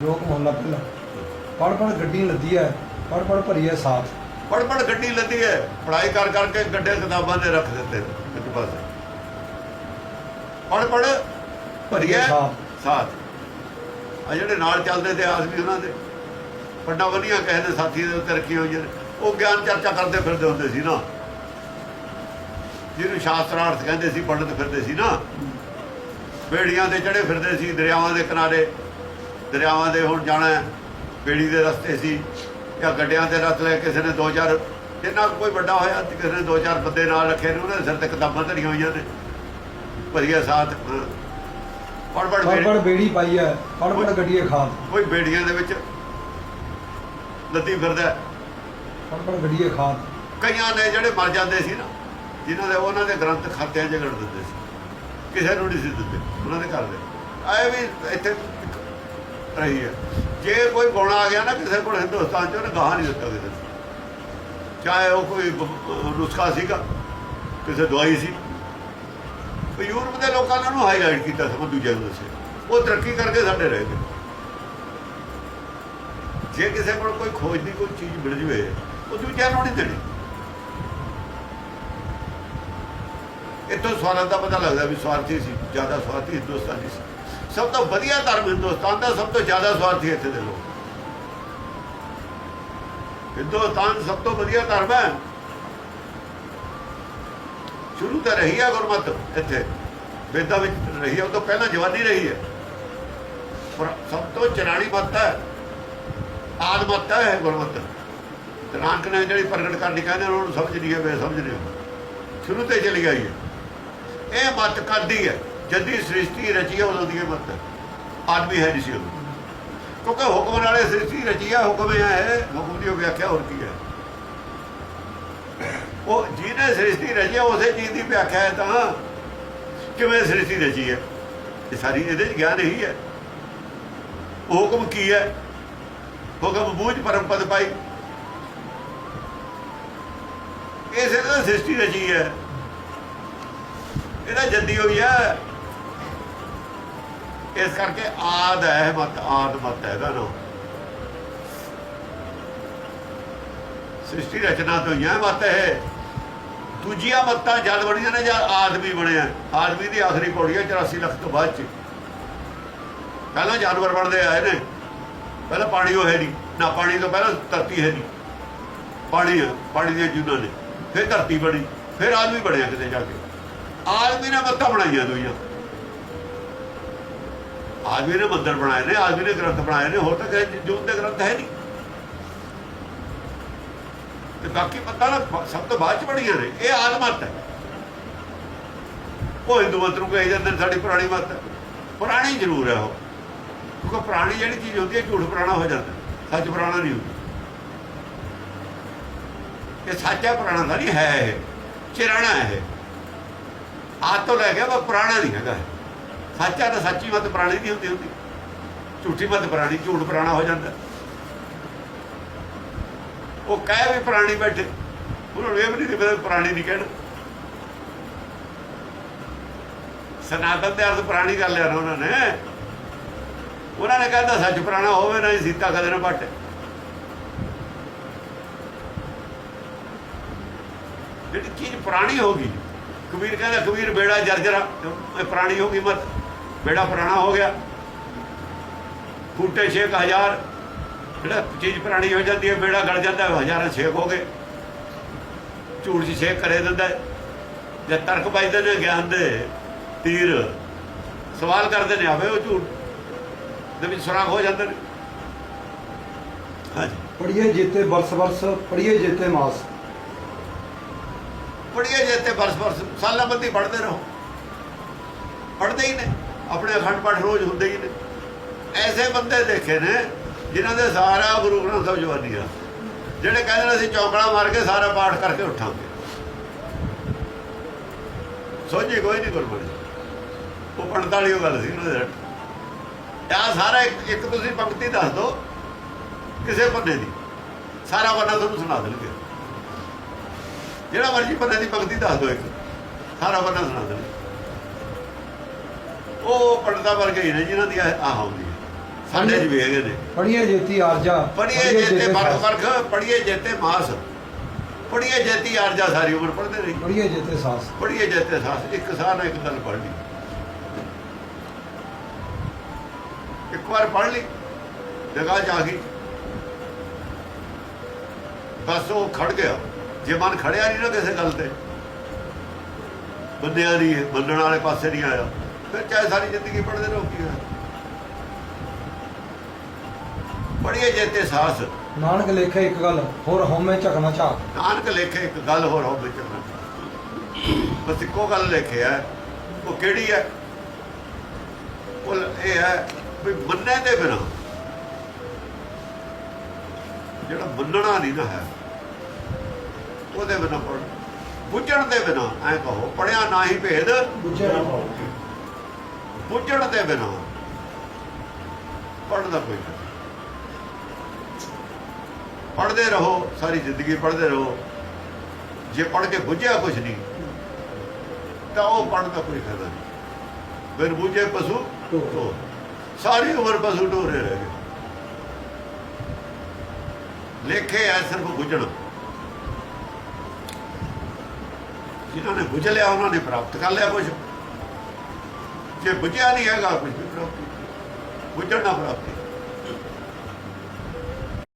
ਲੋਕ ਮੁਹੱਲਾ ਪਹਿਲਾਂ ਪੜ ਪੜ ਗੱਡੀ ਲੱਦੀ ਹੈ ਪੜ ਪੜ ਭਰੀ ਹੈ ਸਾਥ। ਪੜ ਪੜ ਗੱਡੀ ਲੱਦੀ ਹੈ ਪੜਾਈ ਕਰ ਕਰਕੇ ਗੱਡੇ ਕਿਤਾਬਾਂ ਦੇ ਰੱਖ ਦਿੱਤੇ ਇੱਕ ਪਾਸੇ। ਪੜ ਪੜ ਭਰੀਏ ਸਾਥ। ਸਾਥ। ਆ ਜਿਹੜੇ ਨਾਲ ਚੱਲਦੇ ਤੇ ਆਦਮੀ ਉਹਨਾਂ ਦੇ। ਪੱਡਾ ਵਧੀਆ ਕਹੇ ਨੇ ਸਾਥੀ ਦੇ ਉੱਤੇ ਰੱਖੀ ਹੋਈ ਨੇ ਉਹ ਗਿਆਨ ਚਰਚਾ ਕਰਦੇ ਫਿਰਦੇ ਹੁੰਦੇ ਸੀ ਨਾ। ਜਿਹਨੂੰ ਸ਼ਾਸਤਰਾਰਥ ਕਹਿੰਦੇ ਸੀ ਪੰਡਤ ਫਿਰਦੇ ਸੀ ਨਾ। ਬੇੜੀਆਂ ਤੇ ਚੜੇ ਫਿਰਦੇ ਸੀ ਦਰਿਆਵਾਂ ਦੇ ਕਿਨਾਰੇ। ਦਰਿਆਵਾਂ ਦੇ ਹੁਣ ਜਾਣਾ ਬੇੜੀ ਦੇ ਰਸਤੇ ਸੀ ਜਾਂ ਗੱਡਿਆਂ ਦੇ ਰਸਤੇ ਲੈ ਕਿਸੇ ਨੇ ਦੋ ਚਾਰ ਜਿੰਨਾ ਕੁ ਕੋਈ ਵੱਡਾ ਹੋਇਆ ਤੇ ਕਿਸੇ ਨੇ ਦੋ ਚਾਰ ਬੰਦੇ ਨਾਲ ਰੱਖੇ ਨੇ ਉਹਨਾਂ ਦੇ ਸਿਰ ਤੇ ਕਿਤਾਬਾਂ ਧਰੀਆਂ ਹੋਈਆਂ ਨੇ। ਭਰੀਆ ਸਾਥ ਪੜ ਪੜ ਬੇੜੀ। ਪਾਈ ਹੈ। ਪੜ ਪੜ ਗੱਡੀ ਹੈ ਖਾਦ ਕੋਈ ਬੇੜੀਆਂ ਦੇ ਵਿੱਚ ਲੱਦੀ ਫਿਰਦਾ ਹੈ। ਪੜ ਪੜ ਗੱਡੀ ਹੈ ਖਾਦ ਕਈਆਂ ਨੇ ਜਿਹੜੇ ਮਰ ਜਾਂਦੇ ਸੀ ਨਾ ਜਿਨ੍ਹਾਂ ਦੇ ਉਹਨਾਂ ਦੇ ਗ੍ਰੰਥ ਖਾਤਿਆਂ 'ਚ ਗੜ ਦਿੰਦੇ ਸੀ। ਕਿਸੇ ਨੂੰ ਨਹੀਂ ਸੀ ਦਿੰਦੇ ਉਹਨਾਂ ਦੇ ਘਰ ਦੇ। ਆਏ ਵੀ ਇੱਥੇ ਰਹੀ ਹੈ। ਜੇ ਕੋਈ ਗੁਣ ਆ ਗਿਆ ਨਾ ਕਿਸੇ ਕੋਲ ਹਿੰਦੁਸਤਾਨ 'ਚ, ਉਹਨੇ ਗਾਹ ਨਹੀਂ ਦਿੱਤਾ ਕਿਸੇ ਨੂੰ। ਚਾਹੇ ਉਹ ਕੋਈ ਨੁਸਖਾ ਸੀਗਾ, ਕਿਸੇ ਦਵਾਈ ਸੀ। ਉਹ ਯੂਰਪ ਦੇ ਲੋਕਾਂ ਨੇ ਉਹਨੂੰ ਹਾਈਲਾਈਟ ਕੀਤਾ ਸਭ ਦੂਜਿਆਂ ਨੂੰ ਦੱਸਿਆ ਉਹ ਤਰੱਕੀ ਕਰਕੇ ਸਾਡੇ ਰਹਿ ਗਏ। ਜੇ ਕਿਸੇ ਕੋਲ ਕੋਈ ਖੋਜ ਦੀ ਕੋਈ ਚੀਜ਼ ਮਿਲ ਜਵੇ ਉਹ ਦੂਜਿਆਂ ਨੂੰ ਨਹੀਂ ਦੇਣੀ। ਇੱਥੋਂ ਸਵਾਰਥ ਦਾ ਪਤਾ ਲੱਗਦਾ ਵੀ ਸਵਾਰਥੀ ਸੀ, ਜ਼ਿਆਦਾ ਸਵਾਰਥੀ ਹਿੰਦੁਸਤਾਨੀ ਸੀ। ਸਭ ਤੋਂ ਵਧੀਆ ਧਰਮ ਹਿੰਦੁਸਤਾਨ ਦਾ, ਸਭ ਤੋਂ ਜ਼ਿਆਦਾ ਸਵਾਰਥੀ ਇੱਥੇ ਦੇ ਲੋਕ। ਹਿੰਦੁਸਤਾਨ ਸਭ ਤੋਂ ਵਧੀਆ ਧਰਮ ਹੈ। ਸ਼ੁਰੂ ਤਾਂ ਰਹੀ ਹੈ ਗੁਰਮਤ, ਇੱਥੇ। ਵੇਦਾਂ ਵਿੱਚ ਰਹੀ ਹੈ ਉਹ ਤੋਂ ਪਹਿਲਾਂ ਜਵਾਨੀ ਰਹੀ ਹੈ। ਪਰ ਸਭ ਤੋਂ ਚਰਾਣੀ ਮੱਤ ਹੈ ਆਦਮਤ ਹੈ ਗੁਰਮਤ। ਤੇ ਨਾਨਕ ਨੇ ਜਿਹੜੀ ਪ੍ਰਗਟ ਕਰਨੀ ਕਹਿੰਦੇ ਉਹਨਾਂ ਨੂੰ ਸਮਝ ਨਹੀਂ ਹੈ ਵੇ ਸਮਝ ਨਹੀਂ ਸ਼ੁਰੂ ਤੇ ਚਲੀ ਆਈ ਹੈ। ਇਹ ਮਤ ਕਰਦੀ ਹੈ। ਜਦੀ ਸ੍ਰਿਸ਼ਟੀ ਰਚੀ ਹੈ ਉਦੋਂ ਦੀ ਇਹ ਮਤ ਆਦਮੀ ਹੈ ਨਹੀਂ ਸੀ ਉਦੋਂ ਕਿਉਂਕਿ ਹੁਕਮ ਨਾਲੇ ਸ੍ਰਿਸ਼ਟੀ ਰਚੀ ਹੈ ਹੁਕਮ ਹੈ, ਹੁਕਮ ਦੀ ਵਿਆਖਿਆ ਹੋਰ ਕੀ ਹੈ। ਉਹ ਜਿਹਨੇ ਸ੍ਰਿਸ਼ਟੀ ਰਚੀ ਉਸੇ ਚੀਜ਼ ਦੀ ਵਿਆਖਿਆ ਹੈ ਤਾਂ ਕਿਵੇਂ ਸ੍ਰਿਸ਼ਟੀ ਰਚੀ ਹੈ? ਇਹ ਸਾਰੀ ਇਹਦੇ ਚ ਗਿਆਨ ਇਹੀ ਹੈ। ਹੁਕਮ ਕੀ ਹੈ? ਹੁਕਮ ਬੂਝ ਪਰਮ ਪਦ ਪਾਈ। ਇਸੇ ਦਾ ਸ੍ਰਿਸ਼ਟੀ ਰਚੀ ਹੈ। ਇਹਦਾ ਜੱਦੀ ਹੋਈ ਹੈ ਇਸ ਕਰਕੇ ਆਦ ਹੈ, ਮਤ ਆਦ ਮਤ ਹੈ ਇਹਦਾ ਸ੍ਰਿਸ਼ਟੀ ਰਚਨਾ ਤੋਂ ਹੀ ਮਤ ਹੈ ਦੂਜੀਆਂ ਮੱਤਾਂ ਜਦ ਬਣੀਆਂ ਨੇ ਜਦ ਆਦਮੀ ਬਣਿਆ ਆਦਮੀ ਦੀ ਆਖਰੀ ਪੌੜੀ ਹੈ 84 ਲੱਖ ਤੋਂ ਬਾਅਦ ਚ। ਪਹਿਲਾਂ ਜਾਨਵਰ ਬਣਦੇ ਆਏ ਨੇ ਪਹਿਲਾਂ ਪਾਣੀ ਉਹ ਹੈ ਨਹੀਂ। ਨਾ ਪਾਣੀ ਤੋਂ ਪਹਿਲਾਂ ਧਰਤੀ ਹੈ ਨਹੀਂ। ਪਾਣੀ ਪਾਣੀ ਦੀਆਂ ਜੂਨਾਂ ਨੇ। ਫਿਰ ਧਰਤੀ ਬਣੀ। ਫਿਰ ਆਦਮੀ ਬਣਿਆ ਕਿਤੇ ਜਾ ਕੇ। ਆਦਮੀ ਨੇ ਮੱਤਾਂ ਬਣਾਈਆਂ ਦੁਨੀਆਂ ਆਦਮੀ ਨੇ ਮੰਦਰ ਬਣਾਏ ਨੇ ਆਦਮੀ ਨੇ ਗ੍ਰੰਥ ਬਣਾਏ ਨੇ ਹੋਰ ਤਾਂ ਕਿਸੇ ਜੂਨ ਦੇ ਗ੍ਰੰਥ ਹੈ ਨਹੀਂ ਤੇ ਬਾਕੀ ਪਤਾ ਨਾ ਸਭ ਤੋਂ ਬਾਅਦ ਚ ਬਣੀਆਂ ਨੇ ਇਹ ਆਦਮਤ ਹੈ ਉਹ ਹਿੰਦੂ ਮਤ ਨੂੰ ਕਹੀ ਜਾਂਦੇ ਨੇ ਸਾਡੀ ਪੁਰਾਣੀ ਮਤ ਹੈ ਪੁਰਾਣੀ ਜ਼ਰੂਰ ਹੈ ਉਹ ਕਿਉਂਕਿ ਪੁਰਾਣੀ ਜਿਹੜੀ ਚੀਜ਼ ਹੁੰਦੀ ਹੈ ਝੂਠ ਪੁਰਾਣਾ ਹੋ ਜਾਂਦਾ ਸੱਚ ਪੁਰਾਣਾ ਨਹੀਂ ਹੁੰਦਾ ਇਹ ਸੱਚਾ ਪੁਰਾਣਾ ਤਾਂ ਨਹੀਂ ਹੈ ਇਹ ਚਿਰਾਣਾ ਹੈ ਇਹ ਆਦ ਤੋਂ ਲੈ ਗਿਆ ਉਹ ਪੁਰਾਣਾ ਨਹੀਂ ਹੈਗਾ ਇਹ। ਸੱਚਾ ਤਾਂ ਸੱਚੀ ਮਤ ਪੁਰਾਣੀ ਨਹੀਂ ਹੁੰਦੀ ਹੁੰਦੀ। ਝੂਠੀ ਮਤ ਪੁਰਾਣੀ, ਝੂਠ ਪੁਰਾਣਾ ਹੋ ਜਾਂਦਾ। ਉਹ ਕਹਿ ਵੀ ਪੁਰਾਣੀ ਬੈਠੇ। ਉਹਨਾਂ ਨੂੰ ਇਹ ਵੀ ਨਹੀਂ ਪਤਾ ਪੁਰਾਣੀ ਨਹੀਂ ਕਹਿਣਾ ਸਨਾਤਨ ਦੇ ਅਰਥ ਪੁਰਾਣੀ ਕਰ ਲਿਆ ਨਾ ਉਹਨਾਂ ਨੇ। ਉਹਨਾਂ ਨੇ ਕਹਿੰਦਾ ਸੱਚ ਪੁਰਾਣਾ ਹੋਵੇ ਨਾ ਹੀ ਸੀਤਾ ਕਦੇ ਨਾ ਪਟੇ ਜਿਹੜੀ ਚੀਜ਼ ਪੁਰਾਣੀ ਹੋ ਗਈ, ਕਬੀਰ ਕਹਿੰਦਾ ਕਬੀਰ ਬੇੜਾ ਜਰਜਰਾ, ਇਹ ਪੁਰਾਣੀ ਹੋ ਗਈ ਮਤ। ਬੇੜਾ ਪੁਰਾਣਾ ਹੋ ਗਿਆ। ਫੂਟੇ 6000 ਜਿਹੜਾ ਚੀਜ਼ ਪੁਰਾਣੀ ਹੋ ਜਾਂਦੀ ਹੈ ਬੇੜਾ ਗਲ ਜਾਂਦਾ ਹੈ ਹਜ਼ਾਰਾਂ ਛੇਕ ਹੋ ਗਏ। ਝੂਠ ਚ ਛੇਕ ਕਰੇ ਦਿੰਦਾ। ਜੇ ਤਰਕ ਵੱਜਦੇ ਨੇ ਗਿਆਨ ਦੇ ਤੀਰ। ਸਵਾਲ ਕਰਦੇ ਨੇ ਆਵੇ ਉਹ ਝੂਠ? ਦੇ ਵਿੱਚ ਸੁਰਾਖ ਹੋ ਜਾਂਦੇ ਨੇ। ਹਾਂਜੀ। ਪੜੀਏ ਜੀਤੇ ਬਰਸ ਬਰਸ ਪੜੀਏ ਜੀਤੇ ਮਾਸ। ਪੜੀਏ ਜੇ ਤੇ ਬਰਸ ਬਰਸ ਸਾਲਾਂ ਬੰਦੀ ਪੜਦੇ ਰਹੋ। ਪੜਦੇ ਹੀ ਨੇ। ਆਪਣੇ ਅਖੰਡ ਪਾਠ ਰੋਜ਼ ਹੁੰਦੇ ਹੀ ਨੇ। ਐਸੇ ਬੰਦੇ ਦੇਖੇ ਨੇ ਜਿਨ੍ਹਾਂ ਦੇ ਸਾਰਾ ਗੁਰੂ ਗ੍ਰੰਥ ਸਾਹਿਬ ਜਵਾਨੀ ਆ। ਜਿਹੜੇ ਕਹਿੰਦੇ ਨੇ ਅਸੀਂ ਚੌਕੜਾ ਮਾਰ ਕੇ ਸਾਰਾ ਪਾਠ ਕਰਕੇ ਉੱਠਾਂਗੇ। ਸੋਝੀ ਕੋਈ ਨਹੀਂ ਗੁਰਬਾਣੀ। ਉਹ ਪੰਡਤ ਵਾਲੀ ਉਹ ਗੱਲ ਸੀ ਉਹਨਾਂ ਦੇ ਆ ਸਾਰਾ ਇੱਕ ਤੁਸੀਂ ਪੰਕਤੀ ਦੱਸ ਦਿਓ ਕਿਸੇ ਬੰਦੇ ਦੀ। ਸਾਰਾ ਬੰਦਾ ਤੁਹਾਨੂੰ ਸੁਣਾ ਦੇਣਗੇ। ਜਿਹੜਾ ਮਰਜ਼ੀ ਬੰਦੇ ਦੀ ਭਗਤੀ ਦੱਸ ਦੋ ਇੱਕ। ਸਾਰਾ ਬੰਦਾ ਸੁਣਾ ਦੇਣਗੇ। ਉਹ ਪੰਡਤਾਂ ਵਰਗੇ ਹੀ ਨੇ ਜਿਨ੍ਹਾਂ ਦੀ ਆਹ ਹੁੰਦੀ ਹੈ ਸਾਡੇ ਚ ਵੀ ਹੈਗੇ ਨੇ। ਪੜੀਏ ਜੇਤੀ ਆਰਜਾ ਪੜੀਏ ਜੇਤੇ ਵਰਖ। ਵਰਖ ਪੜੀਏ ਜੇਤੇ ਮਾਸ। ਪੜੀਏ ਜੇਤੀ ਆਰਜਾ ਸਾਰੀ ਉਮਰ ਪੜਦੇ ਰਹੀ ਪੜੀਏ ਜੇਤੇ ਸਾਸ। ਪੜੀਏ ਜੇਤੇ ਸਾਸ ਇੱਕ ਸਾਹ ਨਾਲ ਇੱਕ ਗੱਲ ਪੜ ਲਈ। ਇੱਕ ਵਾਰ ਪੜ ਲਈ ਜਗ੍ਹਾ ਜਾ ਗਈ। ਬਸ ਉਹ ਖੜ ਗਿਆ। ਜੇ ਮਨ ਖੜਿਆ ਨਹੀਂ ਨਾ ਕਿਸੇ ਗੱਲ ਤੇ। ਬੰਦਿਆਂ ਨਹੀਂ ਮੰਨਣ ਵਾਲੇ ਪਾਸੇ ਨਹੀਂ ਆਇਆ। ਫਿਰ ਚਾਹੇ ਸਾਰੀ ਜ਼ਿੰਦਗੀ ਪੜਦੇ ਰਹੋ ਕੀ ਹੋਇਆ? ਪੜੀਏ ਜੇਤੇ ਸਾਸ। ਨਾਨਕ ਲੇਖੇ ਇੱਕ ਗੱਲ ਹੋਰ ਹਉਮੈ ਝਕਣਾ ਝਾਕ। ਨਾਨਕ ਲੇਖੇ ਇੱਕ ਗੱਲ ਹੋਰ ਹੋ ਵਿੱਚ ਬਸ ਇੱਕੋ ਗੱਲ ਲਿਖਿਆ। ਉਹ ਕਿਹੜੀ ਹੈ ਉਹ ਇਹ ਹੈ ਵੀ ਮੰਨੇ ਦੇ ਬਿਨਾ। ਜਿਹੜਾ ਮੰਨਣਾ ਨਹੀਂ ਨਾ ਹੈ ਉਹਦੇ ਬਿਨਾ ਪੜ ਬੁੱਝਣ ਦੇ ਬਿਨਾ ਐ ਕਹੋ ਪੜਿਆ ਨਾ ਹੀ ਭੇਦ। ਬੁੱਝੇ ਨਾ ਪਾਓ ਬੁੱਝਣ ਦੇ ਬਿਨਾ ਪੜਨ ਦਾ ਕੋਈ ਪੜਦੇ ਰਹੋ ਸਾਰੀ ਜ਼ਿੰਦਗੀ ਪੜਦੇ ਰਹੋ। ਜੇ ਪੜ ਕੇ ਬੁੱਝਿਆ ਕੁਝ ਨਹੀਂ ਤਾਂ ਉਹ ਪੜਨ ਦਾ ਕੋਈ ਫਾਇਦਾ ਨਹੀਂ। ਫਿਰ ਬੁੱਝੇ ਪਸ਼ੂ ਢੋਰ। ਸਾਰੀ ਉਮਰ ਪਸ਼ੂ ਢੋਰੇ ਰਹਿ ਗਏ। ਲੇਖੇ ਐ ਸਿਰਫ ਬੁੱਝਣ। ਜਿਨ੍ਹਾਂ ਨੇ ਬੁੱਝ ਲਿਆ ਉਹਨਾਂ ਨੇ ਪ੍ਰਾਪਤ ਕਰ ਲਿਆ ਕੁਝ ਜੇ ਬੁੱਝਿਆ ਨਹੀਂ ਹੈਗਾ ਕੁਝ ਵੀ ਪ੍ਰਾਪਤੀ ਬੁੱਝਣ ਪ੍ਰਾਪਤੀ